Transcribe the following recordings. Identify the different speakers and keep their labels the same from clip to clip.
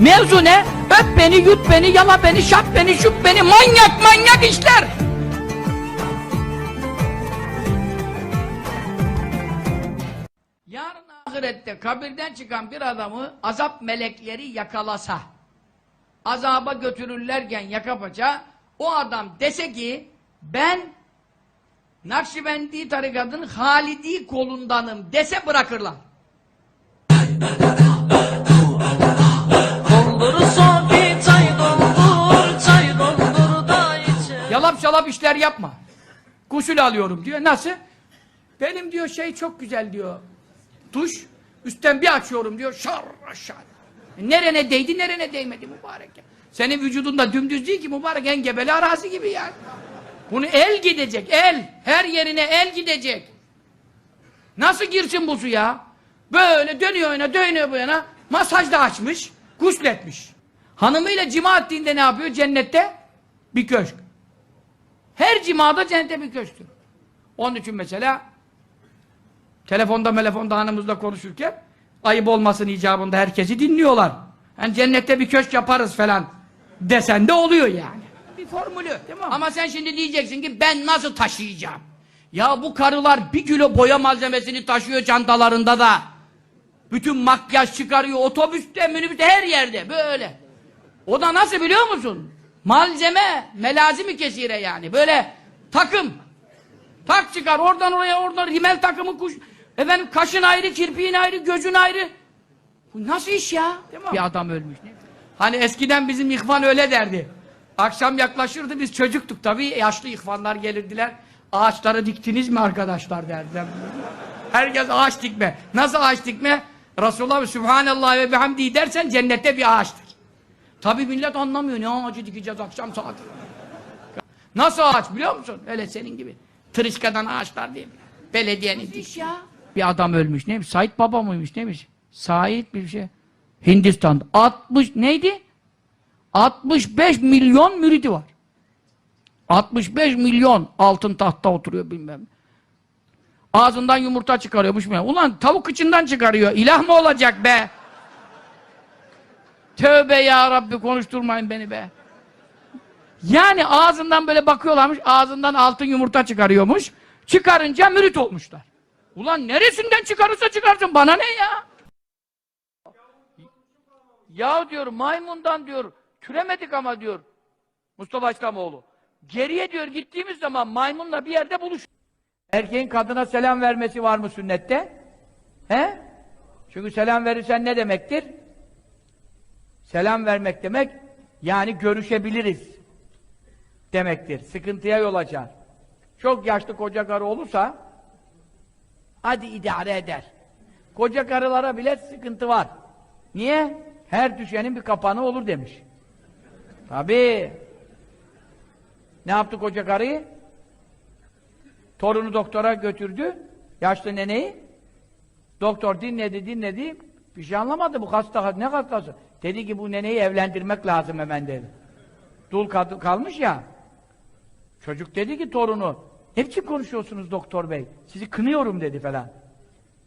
Speaker 1: Mevzu ne? Öp beni, yut beni, yala beni, şap beni, şup beni, manyak manyak işler! Yarın ahirette kabirden çıkan bir adamı azap melekleri yakalasa, azaba götürürlerken yaka paça, o adam dese ki, ben Nakşibendi tarikatın Halidi kolundanım dese bırakırlar. Şalap işler yapma. Gusül alıyorum diyor. Nasıl? Benim diyor şey çok güzel diyor. Duş. Üstten bir açıyorum diyor. Şar aşağı. E, Nerene değdi nerene değmedi mübarek. Senin vücudunda dümdüz değil ki mübarek engebeli arazi gibi yani. Bunu el gidecek el. Her yerine el gidecek. Nasıl girsin bu suya? Böyle dönüyor yana dönüyor bu yana. Masaj da açmış. Gusletmiş. Hanımıyla cima ettiğinde ne yapıyor? Cennette bir köşk. Her cimada cennette bir köşktür. Onun için mesela telefonda telefonda hanımızla konuşurken ayıp olmasın icabında herkesi dinliyorlar. Yani cennette bir köşk yaparız falan desen de oluyor yani. Bir formülü. Tamam. Ama sen şimdi diyeceksin ki ben nasıl taşıyacağım? Ya bu karılar bir kilo boya malzemesini taşıyor çantalarında da. Bütün makyaj çıkarıyor otobüste, minibüste her yerde böyle. O da nasıl biliyor musun? Malzeme, melazimi kesire yani. Böyle takım. Tak çıkar oradan oraya oradan rimel takımı kuş. Efendim kaşın ayrı, kirpiğin ayrı, gözün ayrı. Bu nasıl iş ya? Bir adam ölmüş. Hani eskiden bizim ihvan öyle derdi. Akşam yaklaşırdı biz çocuktuk tabii. Yaşlı ihvanlar gelirdiler. Ağaçları diktiniz mi arkadaşlar derdiler. Herkes ağaç dikme. Nasıl ağaç dikme? Resulullah Sübhanallah ve bihamdi dersen cennette bir ağaç dik. Tabi millet anlamıyor. Ne ağacı dikeceğiz akşam saati. Nasıl ağaç biliyor musun? Öyle senin gibi. Tırışkadan ağaçlar değil? Belediyenin dik ya. Bir adam ölmüş. Neymiş? Said Baba mıymış? Neymiş? Said bir şey. Hindistan'da. 60 neydi? 65 milyon müridi var. 65 milyon altın tahtta oturuyor bilmem. Ağzından yumurta çıkarıyormuş. Ulan tavuk içinden çıkarıyor. İlah mı olacak be? Tövbe ya Rabbi konuşturmayın beni be. Yani ağzından böyle bakıyorlarmış, ağzından altın yumurta çıkarıyormuş. Çıkarınca mürit olmuşlar. Ulan neresinden çıkarırsa çıkarsın, bana ne ya? Ya diyor, maymundan diyor, türemedik ama diyor, Mustafa İslamoğlu. Geriye diyor, gittiğimiz zaman maymunla bir yerde buluş. Erkeğin kadına selam vermesi var mı sünnette? He? Çünkü selam verirsen ne demektir? Selam vermek demek, yani görüşebiliriz demektir. Sıkıntıya yol açar. Çok yaşlı koca karı olursa, hadi idare eder. Koca karılara bile sıkıntı var. Niye? Her düşenin bir kapanı olur demiş. Tabii. Ne yaptı koca karıyı? Torunu doktora götürdü. Yaşlı neneyi. Doktor dinledi dinledi. Bir şey anlamadı bu hasta. Ne hastası? Dedi ki bu neneyi evlendirmek lazım hemen dedi. Dul kal- kalmış ya. Çocuk dedi ki torunu. Ne biçim konuşuyorsunuz doktor bey? Sizi kınıyorum dedi falan.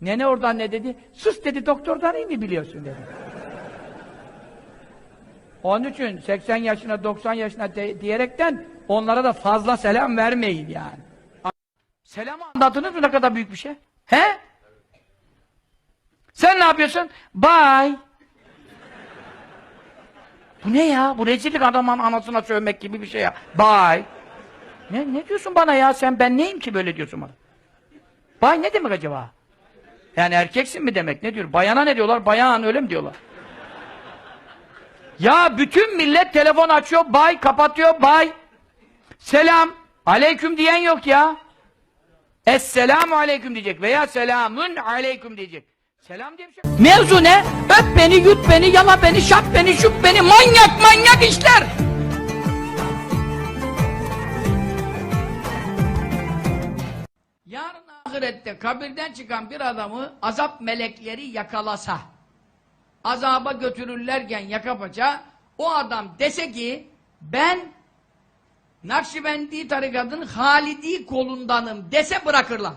Speaker 1: Nene oradan ne dedi? Sus dedi doktordan iyi mi biliyorsun dedi. Onun için 80 yaşına 90 yaşına diyerekten onlara da fazla selam vermeyin yani. Selam anladınız mı ne kadar büyük bir şey? He? Sen ne yapıyorsun? Bye. Bu ne ya? Bu rezillik adamın anasına sövmek gibi bir şey ya. Bye. Ne, ne diyorsun bana ya? Sen ben neyim ki böyle diyorsun bana? Bay ne demek acaba? Yani erkeksin mi demek? Ne diyor? Bayana ne diyorlar? Bayan öyle mi diyorlar? Ya bütün millet telefon açıyor, bay kapatıyor, bay. Selam, aleyküm diyen yok ya. Esselamu aleyküm diyecek veya selamun aleyküm diyecek. Selam diye bir şey. Mevzu ne? Öp beni, yut beni, yala beni, şap beni, şup beni, manyak manyak işler. Yarın ahirette kabirden çıkan bir adamı azap melekleri yakalasa, azaba götürürlerken yaka paça, o adam dese ki, ben Nakşibendi tarikatın Halidi kolundanım dese bırakırlar.